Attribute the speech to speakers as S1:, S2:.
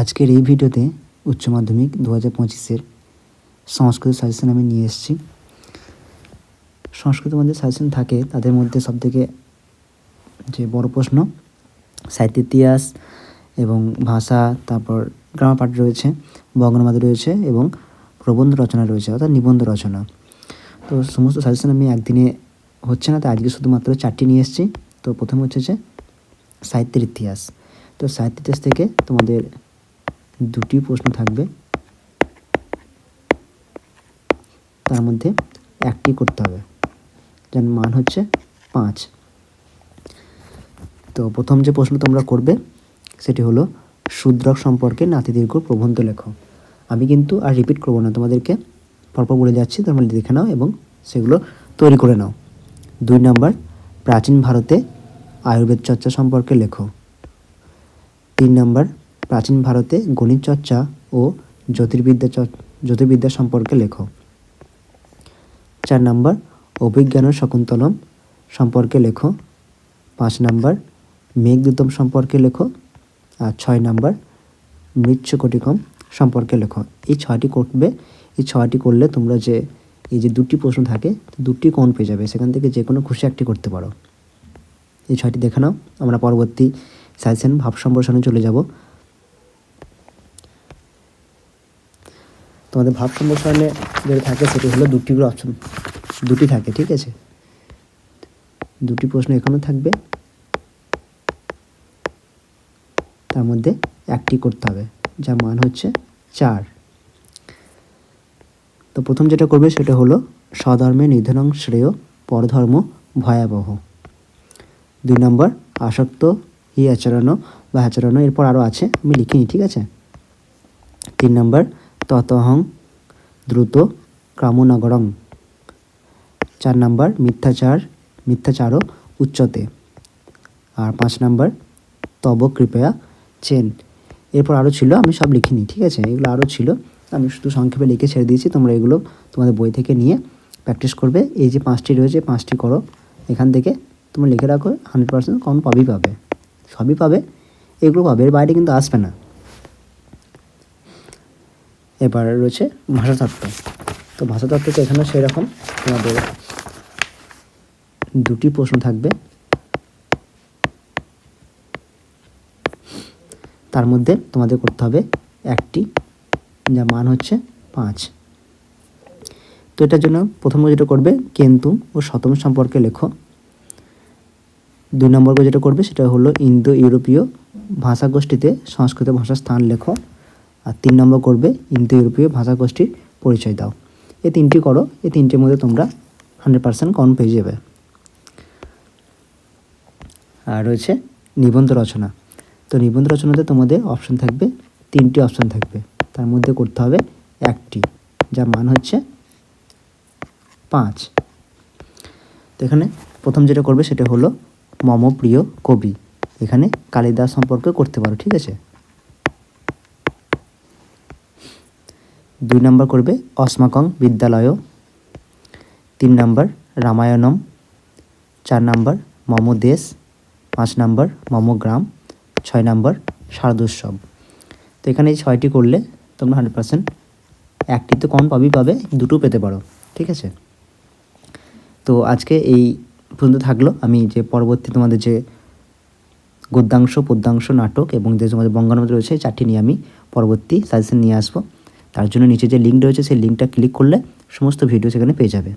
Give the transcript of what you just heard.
S1: আজকের এই ভিডিওতে উচ্চ মাধ্যমিক দু হাজার পঁচিশের সংস্কৃত সাজেশন আমি নিয়ে এসেছি। সংস্কৃতের মধ্যে সাজেশন থাকে, তাদের মধ্যে সবথেকে যে বড় প্রশ্ন, সাহিত্য, ইতিহাস এবং ভাষা, তারপর গ্রামার পাঠ রয়েছে বঙ্গমাদি রয়েছে এবং প্রবন্ধ রচনা রয়েছে, অর্থাৎ নিবন্ধ রচনা। তো সমস্ত সাজেশন আমি একদিনে হচ্ছে না, তাই আজকে শুধুমাত্র চারটি নিয়ে এসেছি। তো প্রথম হচ্ছে যে সাহিত্যের ইতিহাস। তো সাহিত্য ইতিহাস থেকে তোমাদের দুটি প্রশ্ন থাকবে। তার মধ্যে একটি করতে হবে। যার মান হচ্ছে পাঁচ। তো প্রথম যে প্রশ্ন তোমরা করবে, সেটি হলো, শূদ্রক সম্পর্কে নাতিদীর্ঘ প্রবন্ধ লেখো। আমি কিন্তু আর রিপিট করব না, তোমাদেরকে পরপর বলে যাচ্ছি, তোমরা দেখে নাও এবং সেগুলো তৈরি করে নাও। দুই নম্বর, প্রাচীন ভারতে আয়ুর্বেদ চর্চা সম্পর্কে লেখো। তিন নম্বর প্রাচীন ভারতে গণিত চর্চা ও জ্যোতির্বিদ্যা জ্যোতির্বিদ্যা সম্পর্কে লেখো। চার নম্বর, অভিজ্ঞান শকুন্তলম সম্পর্কে লেখো। পাঁচ নম্বর, মেঘদূতম সম্পর্কে লেখো। আর ছয় নম্বর, মৃচ্ছকটিকম সম্পর্কে লেখো। এই ছয়টি করবে, এই ছয়টি করলে তোমরা যে, এই যে দুটি প্রশ্ন থাকে, দুটি কোন পেয়ে যাবে। সেখান থেকে যে কোনো খুশি একটি করতে পারো। এই ছয়টি দেখে নাও। আমরা পরবর্তী সাজেশন ভাব সম্প্রসারণে চলে যাব। তোমাদের ভাব সম্প্রসারণে যেটা থাকে সেটি হলো দুটি করে অপশন দুটি থাকে, ঠিক আছে? দুটি প্রশ্ন এখানেও থাকবে। তার মধ্যে একটি করতে হবে, যার মান হচ্ছে চার। তো প্রথম যেটা করবে সেটা হলো স্বধর্মে নিধনং শ্রেয়, পরধর্ম ভয়াবহ। দুই নম্বর, আসক্ত হি আচরণ বা আচরণ, এরপর আরও আছে, আমি লিখিনি, ঠিক আছে? তিন নম্বর ততহং দ্রুত ক্রামনগরং। চার নম্বর, মিথ্যাচার, মিথ্যাচারও উচ্চতে। আর পাঁচ নম্বর, তব কৃপয়া চেন। এরপর আরও ছিল, আমি সব লিখিনি, ঠিক আছে? এগুলো আরও ছিল। আমি শুধু সংক্ষেপে লিখে ছেড়ে দিয়েছি, তোমরা এগুলো তোমাদের বই থেকে নিয়ে প্র্যাকটিস করবে। এই যে পাঁচটি রয়েছে, পাঁচটি করো। এখান থেকে তোমরা লিখে রাখো হান্ড্রেড পার্সেন্ট কম পাবেই পাবে। সবই পাবে। এগুলো পাবে, এর বাইরে কিন্তু আসবে না। এবার রয়েছে ভাষাতত্ত্ব। তো ভাষাতত্ত্বতে এখানে সেরকম তোমাদের দুটি প্রশ্ন থাকবে। তার মধ্যে তোমাদের করতে হবে একটি, যার মান হচ্ছে পাঁচ। তো এটার জন্য প্রথম যেটা করবে কেন্তু ও শতম সম্পর্কে লেখো। দুই নম্বর যেটা করবে, সেটা হলো ইন্দো ইউরোপীয় ভাষাগোষ্ঠীতে সংস্কৃত ভাষার স্থান লেখো। আর তিন নম্বর করবে ইন্দো ইউরোপীয় ভাষাগোষ্ঠীর পরিচয় দাও। এই তিনটি করো এই তিনটির মধ্যে তোমরা হান্ড্রেড পার্সেন্ট কম পেয়ে যাবে। আর রয়েছে নিবন্ধ রচনা। তো নিবন্ধ রচনাতে তোমাদের অপশন থাকবে, তিনটি অপশন থাকবে। তার মধ্যে করতে হবে একটি, যার মান হচ্ছে পাঁচ। তো এখানে প্রথম যেটা করবে সেটা হলো মম প্রিয় কবি। এখানে কালিদাস সম্পর্কে করতে পারো, ঠিক আছে? দুই নম্বর করবে অস্মাকং বিদ্যালয় তিন নম্বর রামায়ণম। চার নম্বর মম দেশ। পাঁচ নম্বর মম গ্রাম। ছয় নম্বর শারদোৎসব। তো এখানে এই ছয়টি করলে তোমরা হান্ড্রেড পার্সেন্ট একটি তো কম পাবেই পাবে, দুটো পেতে পারো, ঠিক আছে? তো আজকে এই পর্যন্ত থাকল। আমি যে পরবর্তী তোমাদের যে গদ্যাংশ, পদ্যাংশ, নাটক এবং যে তোমাদের বঙ্গানুবাদ রয়েছে চারটি নিয়ে আমি পরবর্তী সাজেশন নিয়ে আসব। তার জন্য নিচে যে লিঙ্ক রয়েছে, সেই লিঙ্কটা ক্লিক করলে সমস্ত ভিডিও সেখানে পেয়ে যাবে।